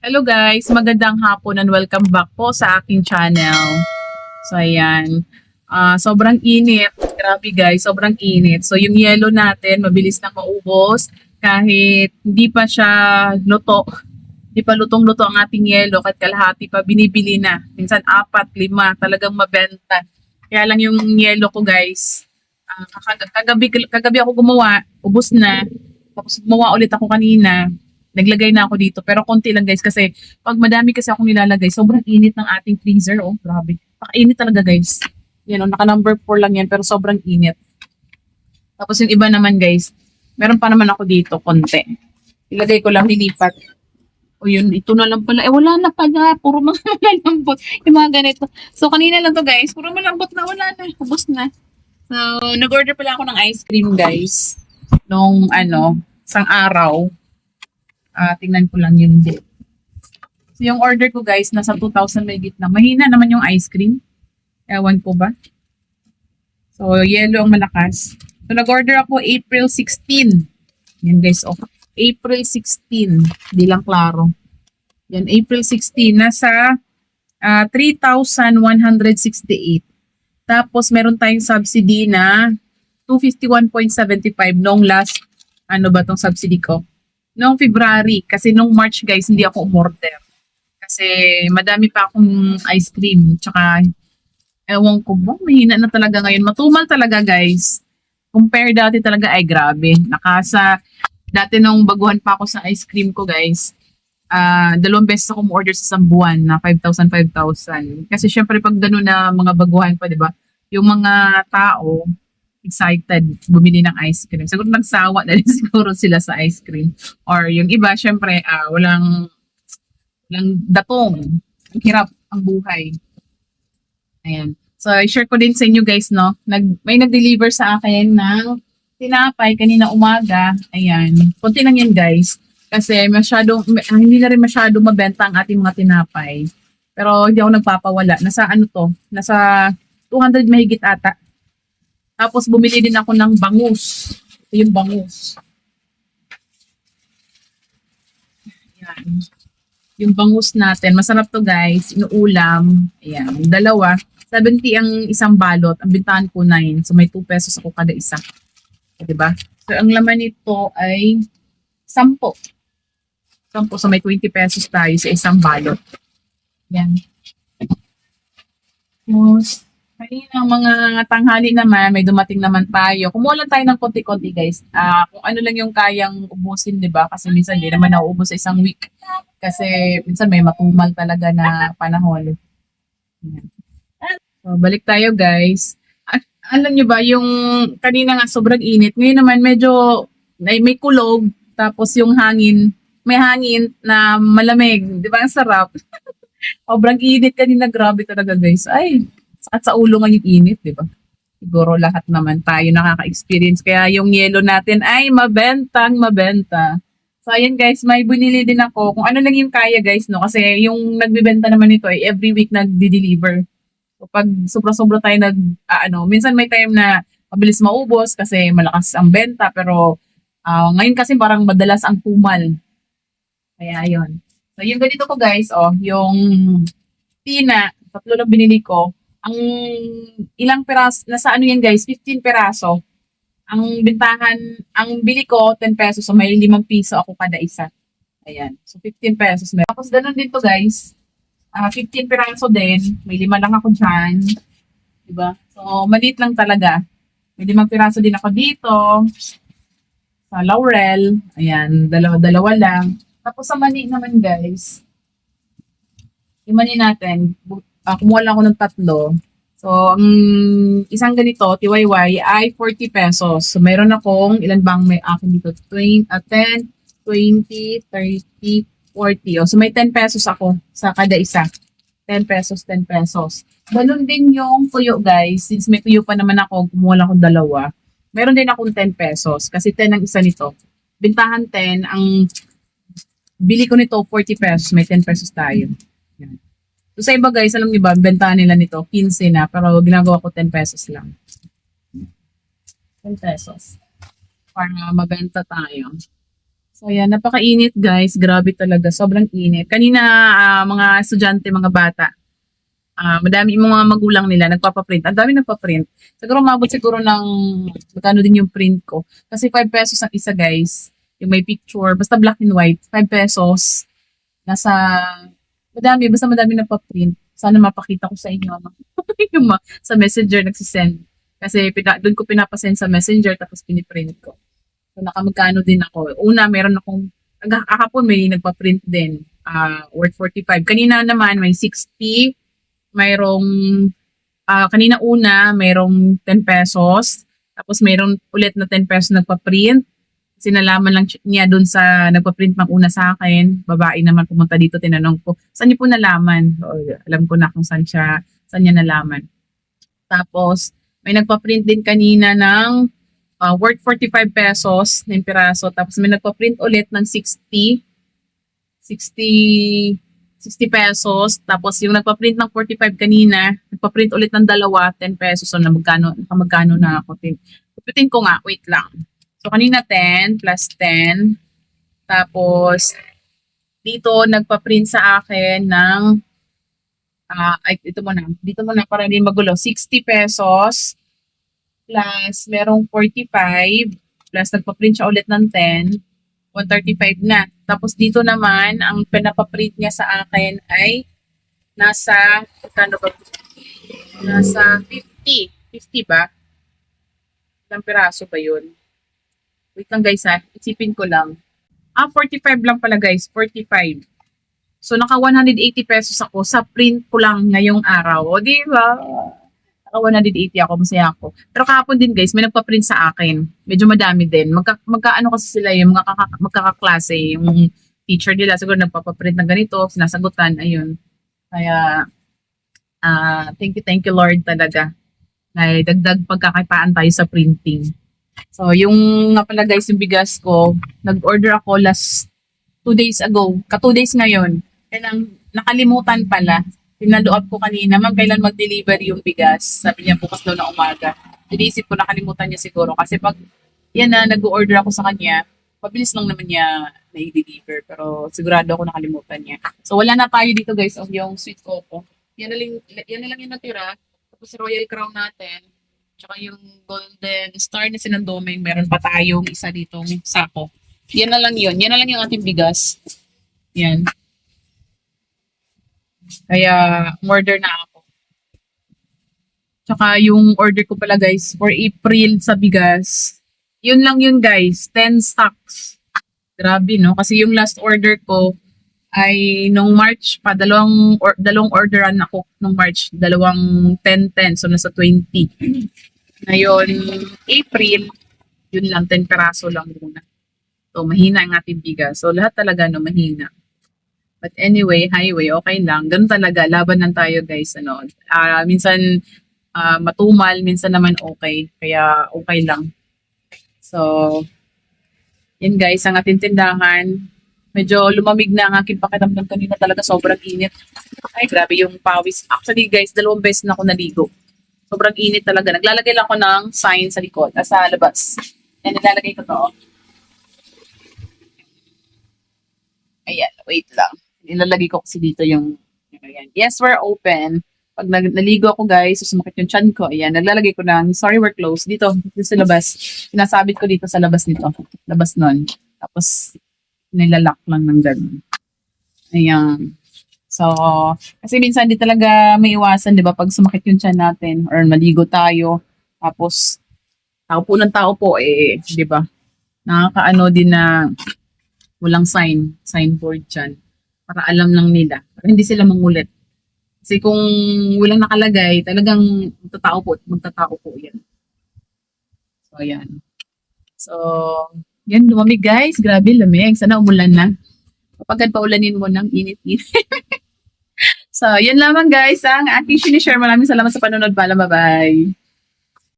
Hello guys, magandang hapon and welcome back po sa aking channel. So ayan, Ah, sobrang init. Grabe guys, sobrang init. So yung yellow natin, mabilis na maubos kahit hindi pa siya luto. Hindi pa lutong-luto ang ating yellow kahit kalahati pa binibili na. Minsan apat, lima, talagang mabenta. Kaya lang yung yellow ko guys, kag- kagabi, kagabi ako gumawa, ubos na. Tapos gumawa ulit ako kanina. Naglagay na ako dito. Pero konti lang guys kasi pag madami kasi akong nilalagay, sobrang init ng ating freezer. Oh, grabe. Pakainit talaga guys. Yan oh, naka number 4 lang yan pero sobrang init. Tapos yung iba naman guys, meron pa naman ako dito konti. Ilagay ko lang nilipat. O yun, ito na lang pala. Eh wala na pala. Puro mga malambot. Yung mga ganito. So kanina lang to guys. Puro malambot na. Wala na. Ubus na. So nag-order pala ako ng ice cream guys. Nung ano, isang araw. Ah, tingnan ko lang yun din. So yung order ko guys, nasa 2,000 may gitna. Mahina naman yung ice cream. Ewan ko ba? So, yellow ang malakas. So, nag-order ako April 16. Yan guys, oh. April 16. Di lang klaro. Yan, April 16. Nasa ah, 3,168. Tapos, meron tayong subsidy na 251.75 nung last, ano ba tong subsidy ko? Noong February. Kasi nung March, guys, hindi ako umorder. Kasi madami pa akong ice cream. Tsaka ewan ko ba, mahina na talaga ngayon. Matumal talaga, guys. Compare dati talaga, ay grabe. Nakasa, dati nung baguhan pa ako sa ice cream ko, guys, ah dalawang beses ako order sa isang buwan na 5,000, 5,000. Kasi syempre pag gano'n na mga baguhan pa, di ba? Yung mga tao, excited bumili ng ice cream. Siguro nagsawa na rin siguro sila sa ice cream. Or yung iba, syempre, ah, walang, walang datong. Ang hirap ang buhay. Ayan. So, i-share ko din sa inyo guys, no? Nag, may nag-deliver sa akin ng tinapay kanina umaga. Ayan. Kunti lang yan guys. Kasi masyado, ah, hindi na rin masyado mabenta ang ating mga tinapay. Pero hindi ako nagpapawala. Nasa ano to? Nasa 200 mahigit ata. Tapos bumili din ako ng bangus. Ito yung bangus. Ayan. Yung bangus natin. Masarap to guys. Inuulam. Ayan. Dalawa. 70 ang isang balot. Ang bintahan ko 9. So may 2 pesos ako kada isa. Diba? So ang laman nito ay 10. 10. So may 20 pesos tayo sa isang balot. Yan. Tapos, kanina mga tanghali naman, may dumating naman tayo. Kumuha lang tayo ng konti-konti guys. Ah, kung ano lang yung kayang ubusin, di ba? Kasi minsan di naman nauubos sa isang week. Kasi minsan may matumal talaga na panahon. So, balik tayo guys. At, alam nyo ba, yung kanina nga sobrang init. Ngayon naman medyo may, may kulog. Tapos yung hangin, may hangin na malamig. Di ba? Ang sarap. sobrang init kanina. Grabe talaga guys. Ay, at sa ulo nga yung init, di ba? Siguro lahat naman tayo nakaka-experience. Kaya yung yellow natin ay mabentang mabenta. So, ayan guys, may binili din ako. Kung ano lang yung kaya guys, no? Kasi yung nagbibenta naman nito ay every week nagdi-deliver. So, pag sobra-sobra tayo nag, ah, ano, minsan may time na mabilis maubos kasi malakas ang benta. Pero ah, ngayon kasi parang madalas ang tumal. Kaya yun. So, yung ganito ko guys, oh, yung tina, tatlo lang binili ko. Ang ilang peraso, nasa ano yan guys, 15 peraso. Ang bintahan, ang bili ko, 10 pesos. So, may 5 piso ako kada isa. Ayan. So, 15 pesos. meron. Tapos, ganun dito guys. Ah, 15 peraso din. May lima lang ako dyan. Diba? So, maliit lang talaga. May limang piraso din ako dito. Sa laurel. Ayan, dalawa-dalawa lang. Tapos sa mani naman guys. Yung mani natin, ah, kumuha lang ako ng tatlo. So, ang isang ganito, TYY, ay 40 pesos. So, meron akong, ilan bang may akin dito? 20, ah, 10, 20, 30, 40. Oh, so, may 10 pesos ako sa kada isa. 10 pesos, 10 pesos. Ganun din yung tuyo, guys. Since may tuyo pa naman ako, kumuha lang akong dalawa. Meron din akong 10 pesos. Kasi 10 ang isa nito. Bintahan 10. Ang bili ko nito, 40 pesos. May 10 pesos tayo. So sa iba guys, alam niyo ba, bentahan nila nito, 15 na, pero ginagawa ko 10 pesos lang. 10 pesos. Para mabenta tayo. So yan, napakainit guys. Grabe talaga. Sobrang init. Kanina, ah, mga estudyante, mga bata, ah, madami yung mga magulang nila nagpapaprint. Ang dami nagpaprint. Siguro mabot siguro ng magkano din yung print ko. Kasi 5 pesos ang isa guys. Yung may picture. Basta black and white. 5 pesos. Nasa, madami. Basta madami nagpaprint. Sana mapakita ko sa inyo. ano. yung ma- sa messenger nagsisend. Kasi pina, doon ko pinapasend sa messenger tapos piniprint ko. So nakamagkano din ako. Una, meron akong, kahapon may nagpa-print din. ah worth 45. Kanina naman may 60. Mayroong, ah kanina una, mayroong 10 pesos. Tapos mayroong ulit na 10 pesos nagpa-print. Kasi nalaman lang niya doon sa nagpa-print ng una sa akin. Babae naman pumunta dito, tinanong ko, saan niyo po nalaman? O, alam ko na kung saan siya, saan niya nalaman. Tapos, may nagpa-print din kanina ng uh, worth 45 pesos na piraso. Tapos may nagpa-print ulit ng 60, 60, 60 pesos. Tapos yung nagpa-print ng 45 kanina, nagpa-print ulit ng dalawa, 10 pesos. So, na magkano, nakamagkano na ako. Tin- Pupitin ko nga, wait lang. So, kanina 10 plus 10. Tapos, dito nagpa-print sa akin ng ah ay, ito mo na. Dito mo na para hindi magulo. 60 pesos plus merong 45 plus nagpa-print siya ulit ng 10. 135 na. Tapos dito naman, ang pinapaprint niya sa akin ay nasa, kano ba? Nasa 50. 50 ba? Ilang piraso ba yun? Wait lang guys ha. Isipin ko lang. Ah, 45 lang pala guys. 45. So, naka 180 pesos ako sa print ko lang ngayong araw. O, di ba? Naka 180 ako, masaya ako. Pero kahapon din guys, may nagpa-print sa akin. Medyo madami din. Magka, magkaano kasi sila yung mga kaka- magkakaklase, yung teacher nila siguro nagpapaprint ng ganito, sinasagutan, ayun. Kaya, ah thank you, thank you Lord talaga. Ay, dagdag pagkakipaan tayo sa printing. So, yung nga pala guys, yung bigas ko, nag-order ako last two days ago. Ka two days ngayon. Kailang nakalimutan pala. Pinalo-up ko kanina, ma'am, kailan mag-deliver yung bigas? Sabi niya, bukas daw na umaga. Iniisip ko, nakalimutan niya siguro. Kasi pag yan na, nag-order ako sa kanya, mabilis lang naman niya na i-deliver. Pero sigurado ako nakalimutan niya. So, wala na tayo dito guys, of yung sweet coco. Yan na lang, yan na lang yung natira. Tapos royal crown natin. Tsaka yung golden star na sinandoming, meron pa tayong isa ditong sako. Yan na lang yun. Yan na lang yung ating bigas. Yan. Kaya, order na ako. Tsaka yung order ko pala guys, for April sa bigas, yun lang yun guys, 10 stocks. Grabe no, kasi yung last order ko ay nung March pa, dalawang, or, dalawang orderan ako nung March, dalawang 10-10, so nasa 20. Ngayon, April, yun lang, 10 peraso lang muna. So, mahina ang ating bigas. So, lahat talaga no, mahina. But anyway, highway, okay lang. Ganun talaga, laban lang tayo guys. Ano. Ah, minsan ah, matumal, minsan naman okay. Kaya okay lang. So, yun guys, ang ating tindahan. Medyo lumamig na ang aking pakiramdam kanina talaga sobrang init. Ay, grabe yung pawis. Actually guys, dalawang beses na ako naligo. Sobrang init talaga. Naglalagay lang ako ng sign sa likod, ah, sa labas. And nilalagay ko to. Ayan, wait lang. Nilalagay ko kasi dito yung, ayan. Yes, we're open. Pag naligo ako guys, sumakit yung chan ko, ayan, naglalagay ko ng sorry we're closed dito, dito sa labas. Sinasabit ko dito sa labas nito, labas nun. Tapos, nilalak lang ng ganun. Ayan. So, kasi minsan di talaga may iwasan, di ba, pag sumakit yung chan natin or maligo tayo, tapos, tao po ng tao po, eh, di ba, nakakaano din na walang sign, signboard dyan. Para alam lang nila. Para hindi sila mangulit. Kasi kung walang nakalagay, talagang magtatao po, magtatao po yan. So, yan. So, yan, lumamig guys. Grabe, lamig. Sana umulan na. Kapag paulanin mo ng init-init. so, yan lamang guys ang aking sinishare. Maraming salamat sa panonood. Pala, bye-bye.